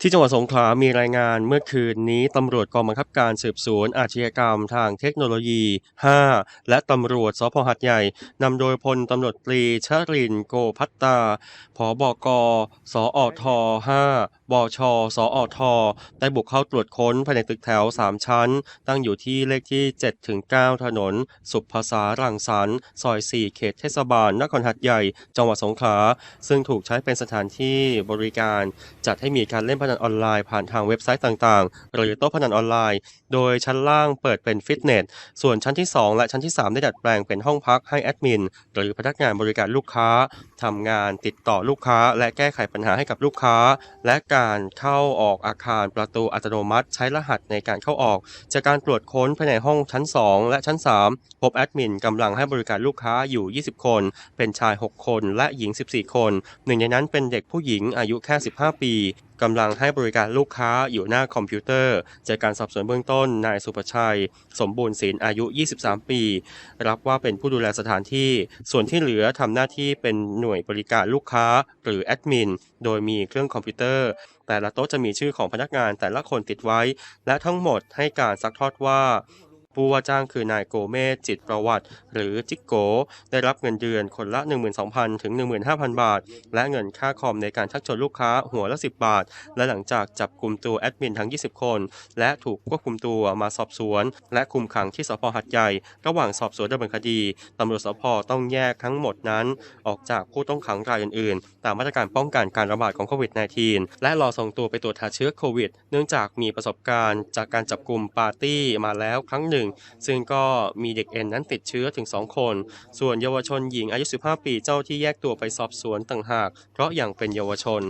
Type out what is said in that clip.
ที่จังหวัดสงขลามีรายงานเมื่อคืนนี้ตำรวจกองบังคับการสืบสวนอาชญากรรมทางเทคโนโลยี 5 และตำรวจสพหัดใหญ่นำโดยพลตำรวจตรีชรินโกพัตตาผบกสอท 5 บช สอทได้บุกเข้าตรวจค้นภายในตึกแถว 3 ชั้น ตั้งอยู่ที่เลขที่ 7-9 ถนน สุภาษารังสรรค์ซอย 4 เขตเทศบาลนครหัดใหญ่ จังหวัดสงขลา ซึ่งถูกใช้เป็นสถานที่บริการ จัดให้มีการเล่นพนันออนไลน์ผ่านทางเว็บไซต์ต่างๆ หรือโต๊ะพนันออนไลน์ โดยชั้นล่างเปิดเป็นฟิตเนส ส่วนชั้นที่ 2 และชั้นที่ 3 ได้ดัดแปลงเป็นห้องพักให้แอดมิน หรือพนักงานบริการลูกค้าทำงานติดต่อลูกค้า และแก้ไขปัญหาให้กับลูกค้า และการการเข้าออกอาคารประตูอัตโนมัติ ใช้รหัสในการเข้าออก จากการตรวจค้นภายในห้องชั้น 2 และชั้น 3 พบแอดมินกำลังให้บริการลูกค้าอยู่ 20 คน เป็นชาย 6 คนและหญิง 14 คน หนึ่งในนั้นเป็นเด็กผู้หญิงอายุแค่ 15 ปี กำลังให้บริการลูกค้าอยู่หน้าคอมพิวเตอร์ จากการสอบสวนเบื้องต้นนายสุภชัย สมบูรณ์ศิลป์อายุ 23 ปี รับว่าเป็นผู้ดูแลสถานที่ ส่วนที่เหลือทำหน้าที่เป็นหน่วยบริการลูกค้า หรือแอดมินโดยมีเครื่องคอมพิวเตอร์ แต่ละโต๊ะจะมีชื่อของพนักงานแต่ละคนติดไว้ และทั้งหมดให้การซักทอดว่า ผู้ว่าจ้างคือนายโกเมศจิตประวัติ หรือจิกโก ได้รับเงินเดือนคนละ 12,000 ถึง 15,000 บาท และเงินค่าคอมในการชักชวนลูกค้าหัวละ 10 บาท และหลังจากจับกลุ่มตัวแอดมินทั้ง 20 คน และถูกควบคุมตัวมาสอบสวน และคุมขังที่สพหัดใหญ่ ระหว่างสอบสวนดำเนินคดีตำรวจสพต้องแยกทั้งหมดนั้น ออกจากผู้ต้องขังรายอื่นๆ ตามมาตรการป้องกันการระบาดของโควิด -19 และรอส่งตัวไปตรวจหาเชื้อโควิด เนื่องจากมีประสบการณ์จากการจับกลุ่มปาร์ตี้มาแล้วครั้งหนึ่งซึ่งก็มีเด็กเอ็นนั้นติดเชื้อถึง 2 คน ส่วนเยาวชนหญิงอายุ 15 ปีเจ้าที่แยกตัวไปสอบสวนต่างหาก เพราะยังเป็นเยาวชน